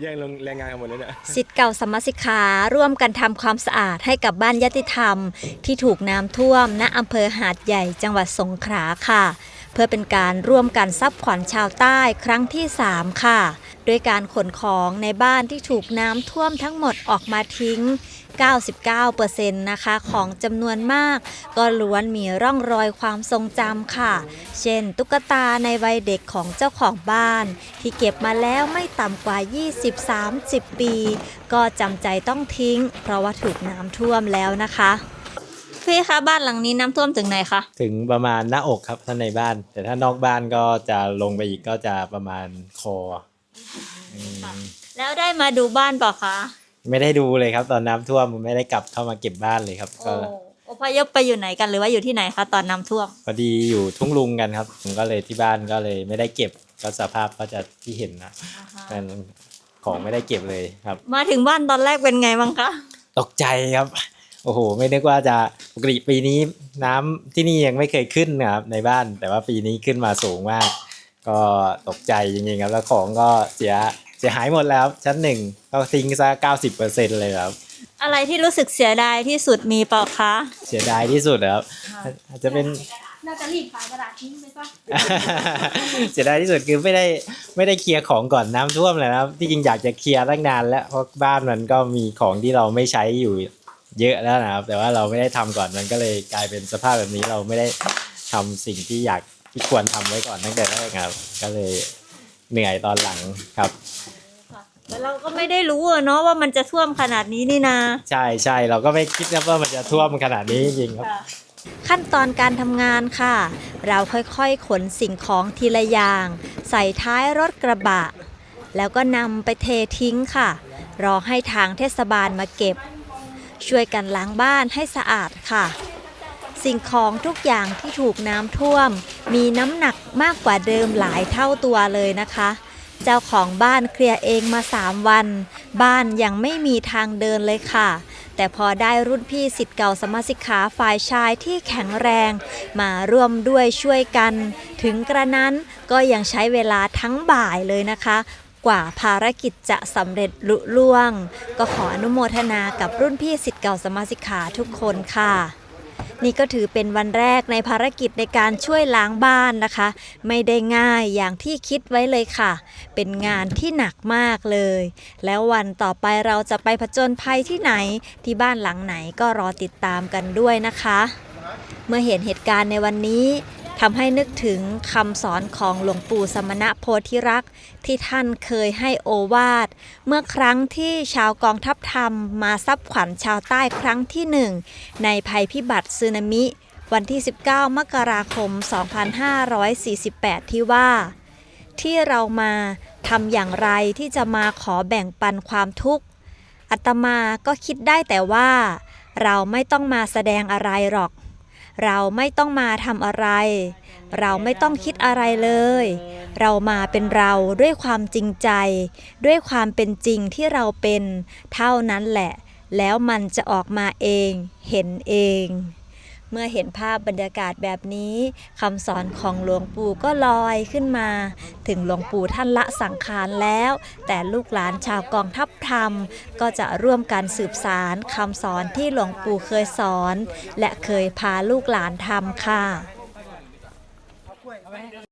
แย่งแรงงานกันหมดเลยเนี่ยสิทธิ์เก่าสมสิกขาร่วมกันทำความสะอาดให้กับบ้านยติธรรม ที่ถูกน้ำท่วม ณอำเภอหาดใหญ่จังหวัดสงขลาค่ะ เพื่อเป็นการร่วมกันซับขวัญชาวใต้ครั้งที่ 3 ค่ะ ด้วยการขนของในบ้านที่ถูกน้ำท่วมทั้งหมดออกมาทิ้ง 99%นะคะของจำนวนมาก ก็ล้วนมีร่องรอยความทรงจำค่ะ เช่น ตุ๊กตาในวัยเด็กของเจ้าของบ้าน ที่เก็บมาแล้วไม่ต่ำกว่า 20-30 ปี ก็จำใจต้องทิ้ง เพราะว่าถูกน้ำท่วมแล้วนะคะพี่คะบ้านหลังนี้น้ำท่วมถึงไหนคะถึงประมาณหน้าอกครับถ้าในบ้าน แต่ถ้านอกบ้านก็จะลงไปอีกก็จะประมาณคออืม แล้วได้มาดูบ้านเปล่าคะไม่ได้ดูเลยครับ ตอนน้ำท่วมไม่ได้กลับเข้ามาเก็บบ้านเลยครับ โอ้ก็อพยพไปอยู่ไหนกันหรือว่าอยู่ที่ไหนคะตอนน้ำท่วมพอดีอยู่ทุ่งลุงกันครับ ผมก็เลยที่บ้านก็เลยไม่ได้เก็บก็สภาพก็จะที่เห็นนะมันของไม่ได้เก็บเลยครับ มาถึงบ้านตอนแรกเป็นไงบ้างคะตกใจครับ โอ้โห ไม่นึกว่าจะปกติปีนี้น้ำที่นี่ยังไม่เคยขึ้นนะครับในบ้าน แต่ว่าปีนี้ขึ้นมาสูงมาก ก็ตกใจจริงๆครับแล้วของก็เสียเสียหายหมดแล้วครับชั้นหนึ่งก็ทิ้งซะเก้าสิบเปอร์เซ็นเลยครับ อะไรที่รู้สึกเสียดายที่สุดมีเปล่าคะ เสียดายที่สุดครับอาจจะเป็น น่าจะรีบขายกระดาษทิ้งไปซะเสียดายที่สุดคือไม่ได้ไม่ได้เคลียร์ของก่อนน้ำท่วมเลยนะครับที่จริงอยากจะเคลียร์ตั้งนานแล้วเพราะบ้านมันก็มีของที่เราไม่ใช้อยู่เยอะแล้วนะครับ แต่ว่าเราไม่ได้ทำก่อนมันก็เลยกลายเป็นสภาพแบบนี้เราไม่ได้ทำสิ่งที่อยาก ที่ควรทำไว้ก่อนตั้งแต่แรกครับ ก็เลยเหนื่อยตอนหลังครับแต่เราก็ไม่ได้รู้อะเนาะว่ามันจะท่วมขนาดนี้นี่นาใช่ใช่เราก็ไม่คิดนะว่ามันจะท่วมขนาดนี้จริงๆครับ ขั้นตอนการทำงานค่ะ เราค่อยๆขนสิ่งของทีละอย่าง ใส่ท้ายรถกระบะ แล้วก็นำไปเททิ้งค่ะ รอให้ทางเทศบาลมาเก็บ ช่วยกันล้างบ้านให้สะอาดค่ะ สิ่งของทุกอย่างที่ถูกน้ำท่วม มีน้ำหนักมากกว่าเดิมหลายเท่าตัวเลยนะคะ เจ้าของบ้านเคลียร์เองมา3วัน บ้านยังไม่มีทางเดินเลยค่ะ แต่พอได้รุ่นพี่สิทธิ์เก่าสมาชิกขาฝ่ายชายที่แข็งแรง มาร่วมด้วยช่วยกัน ถึงกระนั้นก็ยังใช้เวลาทั้งบ่ายเลยนะคะกว่าภารกิจจะสำเร็จลุล่วง ก็ขออนุโมทนากับรุ่นพี่สิทธิ์เก่าสมาชิกขาทุกคนค่ะ นี่ก็ถือเป็นวันแรกในภารกิจในการช่วยล้างบ้านนะคะ ไม่ได้ง่ายอย่างที่คิดไว้เลยค่ะ เป็นงานที่หนักมากเลย แล้ววันต่อไปเราจะไปผจญภัยที่ไหนที่บ้านหลังไหนก็รอติดตามกันด้วยนะคะ เมื่อเห็นเหตุการณ์ในวันนี้ ทำให้นึกถึงคำสอนของหลวงปู่สมณะโพธิรักษ์ที่ท่านเคยให้โอวาท เมื่อครั้งที่ชาวกองทัพธรรมมาซับขวัญชาวใต้ครั้งที่หนึ่งในภัยพิบัติสึนามิ วันที่ 19 มกราคม 2548 ที่ว่า ที่เรามาทำอย่างไรที่จะมาขอแบ่งปันความทุกข์อาตมาก็คิดได้แต่ว่า เราไม่ต้องมาแสดงอะไรหรอก เราไม่ต้องมาทำอะไร เราไม่ต้องคิดอะไรเลย เรามาเป็นเราด้วยความจริงใจ ด้วยความเป็นจริงที่เราเป็น เท่านั้นแหละ แล้วมันจะออกมาเอง เห็นเอง เมื่อเห็นภาพบรรยากาศแบบนี้คำสอนของหลวงปู่ก็ลอยขึ้นมา ถึงหลวงปู่ท่านละสังขารแล้ว แต่ลูกหลานชาวกองทัพธรรม ก็จะร่วมกันสืบสารคำสอนที่หลวงปู่เคยสอน และเคยพาลูกหลานทำค่ะ